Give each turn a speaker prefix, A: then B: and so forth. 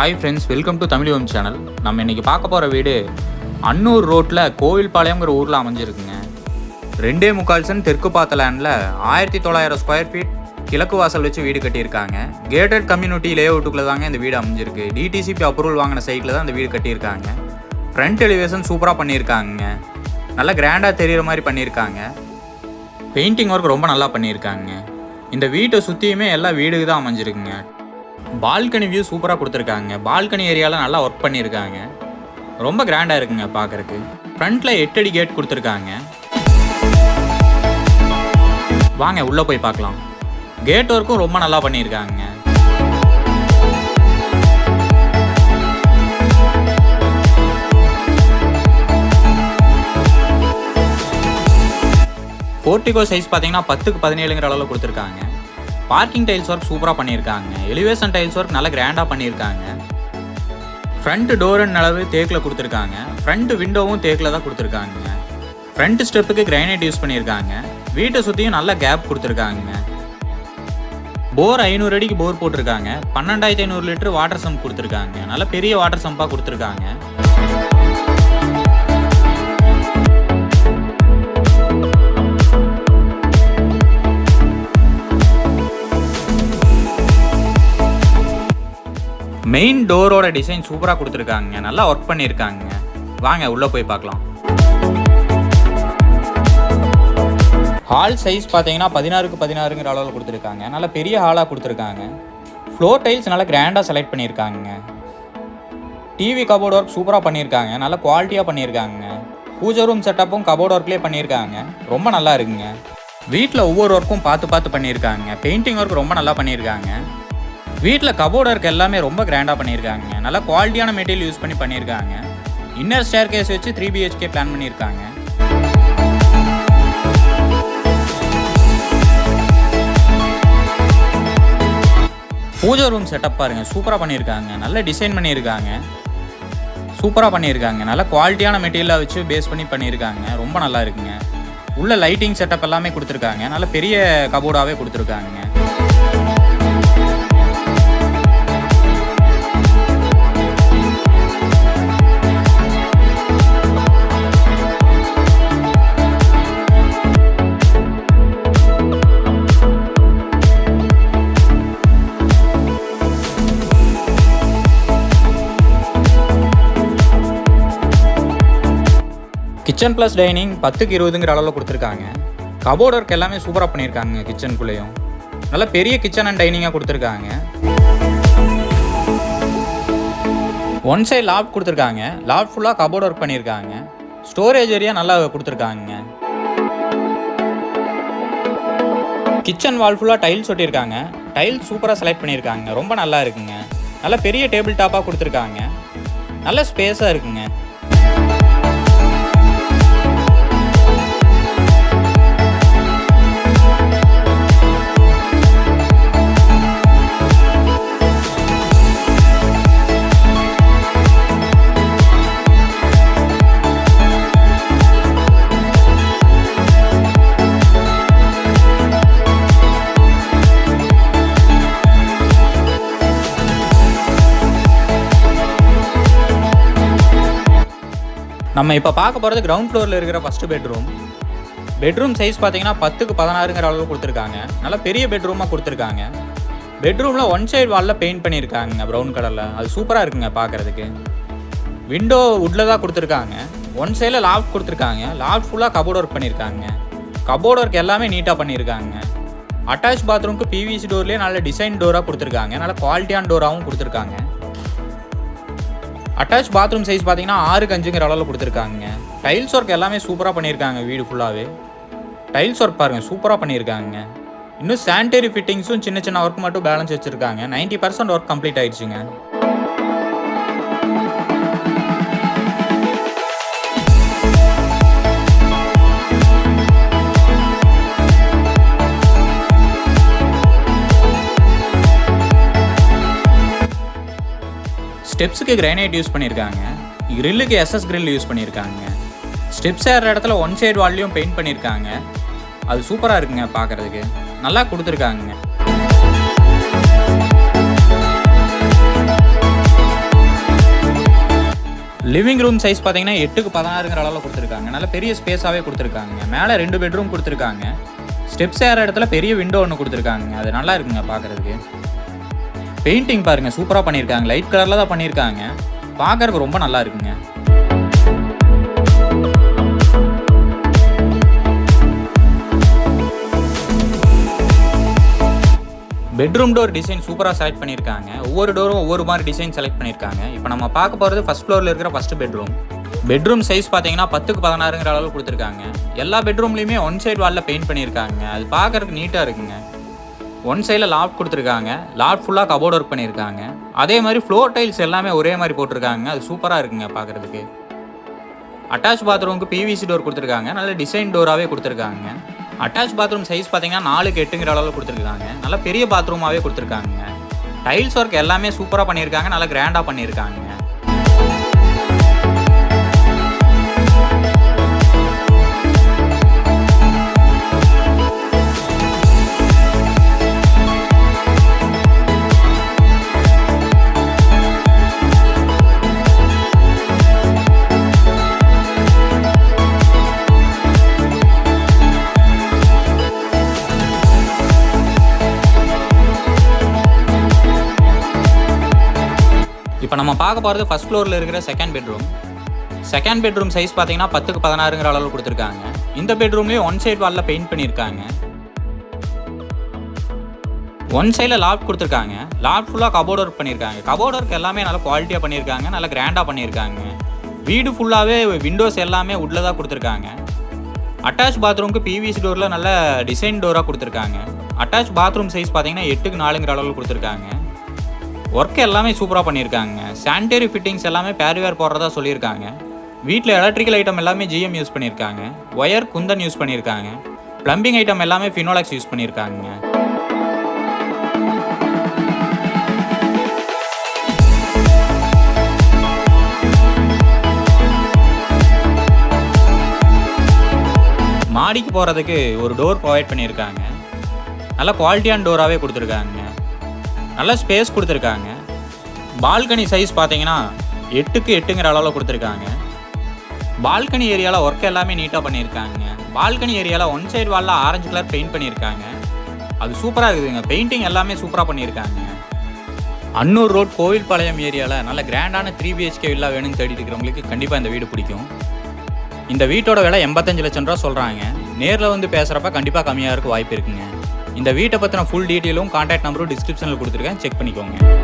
A: Hi friends welcome to Tamil Om channel நம்ம இன்னைக்கு பார்க்க போகிற வீடு அன்னூர் ரோட்டில் கோவில்பாளையங்கிற ஊரில் அமைஞ்சிருக்குங்க. ரெண்டே முக்கால் சென்ட் தெற்கு பார்த்த லேண்டில் ஆயிரத்தி தொள்ளாயிரம் ஸ்கொயர் ஃபீட் கிழக்கு வாசல் வச்சு வீடு கட்டியிருக்காங்க. கேட்டட் கம்யூனிட்டி லே அவுட்டுக்குள்ளே தாங்க இந்த வீடு அமைஞ்சிருக்கு. டிடிசிபி அப்ரூவல் வாங்கின சைட்டில் தான் இந்த வீடு கட்டியிருக்காங்க. ஃப்ரண்ட் எலிவேஷன் சூப்பராக பண்ணியிருக்காங்க நல்லா கிராண்டாக தெரிகிற மாதிரி பண்ணியிருக்காங்க. பெயிண்டிங் ஒர்க் ரொம்ப நல்லா பண்ணியிருக்காங்க. இந்த வீட்டை சுற்றியுமே எல்லா வீடுக்கு தான் அமைஞ்சிருக்குங்க. பால்கனி வியூ சூப்பராக கொடுத்துருக்காங்க. பால்கனி ஏரியாவில் நல்லா ஒர்க் பண்ணியிருக்காங்க ரொம்ப கிராண்டாக இருக்குங்க பார்க்குறக்கு ஃப்ரண்ட்டில் எட்டடி கேட் கொடுத்துருக்காங்க. வாங்க உள்ளே போய் பார்க்கலாம். கேட் ஒர்க்கும் ரொம்ப நல்லா பண்ணியிருக்காங்க போர்ட்டிகோ சைஸ் பார்த்தீங்கன்னா பத்துக்கு பதினேழுங்கிற அளவில் கொடுத்துருக்காங்க. பார்க்கிங் டைல்ஸ் ஒர்க் சூப்பராக பண்ணியிருக்காங்க. எலிவேஷன் டைல்ஸ் ஒர்க் நல்லா கிராண்டாக பண்ணியிருக்காங்க. ஃப்ரண்ட் டோர் அளவு தேக்கில் கொடுத்துருக்காங்க. ஃப்ரண்ட் விண்டோவும் தேக்கில் தான் கொடுத்துருக்காங்க. ஃப்ரண்ட் ஸ்டெப்புக்கு கிரைனைட் யூஸ் பண்ணியிருக்காங்க. வீட்டை சுற்றியும் நல்ல கேப் கொடுத்துருக்காங்க. போர் ஐநூறு அடிக்கு போர் போட்டிருக்காங்க. பன்னெண்டாயிரத்தி ஐநூறு லிட்டர் வாட்டர் சம்ப் கொடுத்துருக்காங்க. நல்ல பெரிய வாட்டர் சம்பாக கொடுத்துருக்காங்க. மெயின் டோரோட டிசைன் சூப்பராக கொடுத்துருக்காங்க. நல்லா ஒர்க் பண்ணியிருக்காங்க. வாங்க உள்ளே போய் பார்க்கலாம். ஹால் சைஸ் பார்த்தீங்கன்னா பதினாறுக்கு பதினாறுங்கிற அளவில் கொடுத்துருக்காங்க. நல்ல பெரிய ஹாலாக கொடுத்துருக்காங்க. ஃப்ளோர் டைல்ஸ் நல்லா கிராண்டாக செலக்ட் பண்ணியிருக்காங்க. டிவி கபோர்ட் ஒர்க் சூப்பராக பண்ணியிருக்காங்க. நல்ல குவாலிட்டியாக பண்ணியிருக்காங்க. பூஜை ரூம் செட்டப்பும் கபோர்ட் ஒர்க்லேயே பண்ணியிருக்காங்க. ரொம்ப நல்லா இருக்குங்க. வீட்டில் ஒவ்வொரு ஒர்க்கும் பார்த்து பார்த்து பண்ணியிருக்காங்க. பெயிண்டிங் ஒர்க் ரொம்ப நல்லா பண்ணியிருக்காங்க. வீட்டில் கபோர்டு இருக்க எல்லாமே ரொம்ப கிராண்டாக பண்ணியிருக்காங்க. நல்லா குவாலிட்டியான மெட்டீரியல் யூஸ் பண்ணி பண்ணியிருக்காங்க. இன்னர் ஸ்டேர் கேஸ் வச்சு த்ரீ பிஹெச்கே பிளான் பண்ணியிருக்காங்க. பூஜை ரூம் செட்டப் பாருங்க. சூப்பராக பண்ணியிருக்காங்க. நல்ல டிசைன் பண்ணியிருக்காங்க. சூப்பராக பண்ணியிருக்காங்க. நல்ல குவாலிட்டியான மெட்டீரியலாக வச்சு பேஸ் பண்ணி பண்ணியிருக்காங்க. ரொம்ப நல்லா இருக்குங்க. உள்ள லைட்டிங் செட்டப் எல்லாமே கொடுத்துருக்காங்க. நல்ல பெரிய கபோர்டாகவே கொடுத்துருக்காங்க. கிச்சன் ப்ளஸ் டைனிங் பத்துக்கு இருபதுங்கிற அளவில் கொடுத்துருக்காங்க. கபோர்ட் ஒர்க் எல்லாமே சூப்பராக பண்ணியிருக்காங்க கிச்சனுக்குள்ளேயும் நல்ல பெரிய கிச்சன் அண்ட் டைனிங்காக கொடுத்துருக்காங்க. ஒன் சைட் லாப் கொடுத்துருக்காங்க. லாப் ஃபுல்லாக கபோர்ட் ஒர்க் பண்ணியிருக்காங்க. ஸ்டோரேஜ் ஏரியா நல்லா கொடுத்துருக்காங்க. கிச்சன் வால் ஃபுல்லாக டைல்ஸ் ஒட்டியிருக்காங்க. டைல்ஸ் சூப்பராக செலக்ட் பண்ணியிருக்காங்க. ரொம்ப நல்லா இருக்குங்க. நல்ல பெரிய டேபிள் டாப்பாக கொடுத்துருக்காங்க. நல்ல ஸ்பேஸாக இருக்குங்க. நம்ம இப்போ பார்க்க போகிறது கிரவுண்ட் ஃப்ளோரில் இருக்கிற ஃபஸ்ட்டு பெட்ரூம் பெட்ரூம் சைஸ் பார்த்தீங்கன்னா பத்துக்கு பதினாறுங்கிற அளவு கொடுத்துருக்காங்க. நல்லா பெரிய பெட்ரூமாக கொடுத்துருக்காங்க. பெட்ரூமில் ஒன் சைடு வாலில் பெயிண்ட் பண்ணியிருக்காங்க ப்ரௌன் கலரில் அது சூப்பராக இருக்குங்க பார்க்குறதுக்கு. விண்டோ உட்டில் தான் கொடுத்துருக்காங்க. ஒன் சைடில் லாஃப்ட் கொடுத்துருக்காங்க. லாஃப்ட் ஃபுல்லாக கபோர்ட் ஒர்க் பண்ணியிருக்காங்க. கபோர்ட் ஒர்க் எல்லாமே நீட்டாக பண்ணியிருக்காங்க. அட்டாச் பாத்ரூம்க்கு பிவிசி டோர்லேயே நல்ல டிசைன் டோராக கொடுத்துருக்காங்க. நல்ல குவாலிட்டியான டோராகவும் கொடுத்துருக்காங்க. அட்டாச் பாத்ரூம் சைஸ் பார்த்தீங்கன்னா ஆறுக்கு அஞ்சுங்கிற அளவில் கொடுத்துருக்காங்க. டைல்ஸ் ஒர்க் எல்லாமே சூப்பராக பண்ணியிருக்காங்க வீடு ஃபுல்லாகவே டைல்ஸ் ஒர்க் பாருங்கள் சூப்பராக பண்ணியிருக்காங்க. இன்னும் சானிடரி ஃபிட்டிங்ஸும் சின்ன சின்ன ஒர்க் மட்டும் பேலன்ஸ் வச்சுருக்காங்க. நைன்ட்டி பர்சன்ட் ஒர்க் கம்ப்ளீட் ஆயிடுச்சுங்க. ஸ்டெப்ஸுக்கு கிரைனைட் யூஸ் பண்ணியிருக்காங்க கிரில்லுக்கு எஸ்எஸ் கிரில் யூஸ் பண்ணியிருக்காங்க ஸ்டெப்ஸ் ஏற இடத்துல ஒன் சைடு வால்லையும் பெயிண்ட் பண்ணியிருக்காங்க அது சூப்பராக இருக்குங்க பார்க்குறதுக்கு நல்லா கொடுத்துருக்காங்க லிவிங் ரூம் சைஸ் பார்த்தீங்கன்னா எட்டுக்கு பதினாறுங்கிற அளவில் கொடுத்துருக்காங்க. நல்ல பெரிய ஸ்பேஸாகவே கொடுத்துருக்காங்க மேலே ரெண்டு பெட்ரூம் கொடுத்துருக்காங்க. ஸ்டெப்ஸ் ஏற இடத்துல பெரிய விண்டோ ஒன்று கொடுத்துருக்காங்க அது நல்லா இருக்குங்க பார்க்குறதுக்கு பெயிண்டிங் பாருங்கள் சூப்பராக பண்ணியிருக்காங்க லைட் கலரில் தான் பண்ணியிருக்காங்க பார்க்கறதுக்கு ரொம்ப நல்லா இருக்குங்க. பெட்ரூம் டோர் டிசைன் சூப்பராக செலக்ட் பண்ணியிருக்காங்க ஒவ்வொரு டோரும் ஒவ்வொரு மாதிரி டிசைன் செலக்ட் பண்ணியிருக்காங்க இப்போ நம்ம பார்க்க போகிறது ஃபஸ்ட் ஃப்ளோரில் இருக்கிற ஃபஸ்ட் பெட்ரூம் பெட்ரூம் சைஸ் பார்த்தீங்கன்னா பத்துக்கு பதினாறுங்கிற அளவு கொடுத்துருக்காங்க. எல்லா பெட்ரூம்லேயுமே ஒன் சைடு வாலில் பெயிண்ட் பண்ணியிருக்காங்க அது பார்க்கறதுக்கு நீட்டாக இருக்குங்க. ஒன் சைடில் லாஃப்ட் கொடுத்துருக்காங்க. லாஃப்ட் ஃபுல்லாக கபோர்ட் ஒர்க் பண்ணியிருக்காங்க. அதே மாதிரி ஃப்ளோர் டைல்ஸ் எல்லாமே ஒரே மாதிரி போட்டிருக்காங்க. அது சூப்பராக இருக்குங்க பார்க்குறதுக்கு. அட்டாச் பாத்ரூமுக்கு பிவிசி டோர் கொடுத்துருக்காங்க. நல்ல டிசைன் டோராகவே கொடுத்துருக்காங்க. அட்டாச் பாத்ரூம் சைஸ் பார்த்தீங்கன்னா நாலுக்கு எட்டுங்கிற அளவில் கொடுத்துருக்காங்க. நல்ல பெரிய பாத்ரூமாகவே கொடுத்துருக்காங்க. டைல்ஸ் ஒர்க் எல்லாமே சூப்பராக பண்ணியிருக்காங்க. நல்லா கிராண்டாக பண்ணியிருக்காங்க. இப்போ நம்ம பார்க்க போகிறது ஃபர்ஸ்ட் ஃப்ளோரில் இருக்கிற second bedroom second bedroom size பார்த்தீங்கன்னா பத்துக்கு பதினாறுங்கிற அளவில் கொடுத்துருக்காங்க. இந்த பெட்ரூம்லேயும் ஒன் சைடு வாலில் பெயிண்ட் பண்ணியிருக்காங்க. ஒன் சைடில் லாப்ட் கொடுத்துருக்காங்க. லாப்ட் ஃபுல்லாக கபோர்ட் ஒர்க் பண்ணியிருக்காங்க. கபோர்ட் ஒர்க் எல்லாமே நல்லா குவாலிட்டியாக பண்ணியிருக்காங்க நல்லா கிராண்டாக பண்ணியிருக்காங்க. வீடு ஃபுல்லாகவே விண்டோஸ் எல்லாமே உள்ள தான் கொடுத்துருக்காங்க. அட்டாச் பாத்ரூமுக்கு பிவிசி டோரில் நல்ல டிசைன் டோராக கொடுத்துருக்காங்க. அட்டாச் பாத்ரூம் சைஸ் பார்த்தீங்கன்னா எட்டுக்கு நாலுங்கிற அளவில் கொடுத்துருக்காங்க. ஒர்க் எல்லாமே சூப்பராக பண்ணியிருக்காங்க. சானிடரி ஃபிட்டிங்ஸ் எல்லாமே பேரிவேர் போடுறதா சொல்லியிருக்காங்க. வீட்டில் எலக்ட்ரிக்கல் ஐட்டம் எல்லாமே ஜிஎம் யூஸ் பண்ணியிருக்காங்க. ஒயர் குந்தன் யூஸ் பண்ணியிருக்காங்க. ப்ளம்பிங் ஐட்டம் எல்லாமே ஃபினோலாக்ஸ் யூஸ் பண்ணியிருக்காங்க. மாடிக்கு போகிறதுக்கு ஒரு டோர் ப்ரொவைட் பண்ணியிருக்காங்க. நல்ல குவாலிட்டியான டோராகவே கொடுத்துருக்காங்க. நல்ல ஸ்பேஸ் கொடுத்துருக்காங்க. பால்கனி சைஸ் பார்த்தீங்கன்னா எட்டுக்கு எட்டுங்கிற அளவில் கொடுத்துருக்காங்க. பால்கனி ஏரியாவில் ஒர்க் எல்லாமே நீட்டாக பண்ணியிருக்காங்க. பால்கனி ஏரியாவில் ஒன் சைடு வாலில் ஆரஞ்சு கலர் பெயிண்ட் பண்ணியிருக்காங்க. அது சூப்பராக இருக்குதுங்க. பெயிண்டிங் எல்லாமே சூப்பராக பண்ணியிருக்காங்க. அன்னூர் ரோட் கோவில்பாளையம் ஏரியாவில் நல்ல கிராண்டான த்ரீ பிஹெச்கே வில்லா வேணும்னு தேடிட்டு இருக்கிறவங்களுக்கு கண்டிப்பாக இந்த வீடு பிடிக்கும். இந்த வீட்டோட விலை எண்பத்தஞ்சு லட்சம் ரூபா சொல்கிறாங்க நேரில் வந்து பேசுகிறப்ப கண்டிப்பாக கம்மியாக இருக்க வாய்ப்பு இருக்குங்க. இந்த வீட்டை பற்றின ஃபுல் டீட்டெயிலும் கான்டாக்ட் நம்பரும் டிஸ்கிரிப்ஷனில் கொடுத்துருக்கேன். செக் பண்ணிக்கோங்க.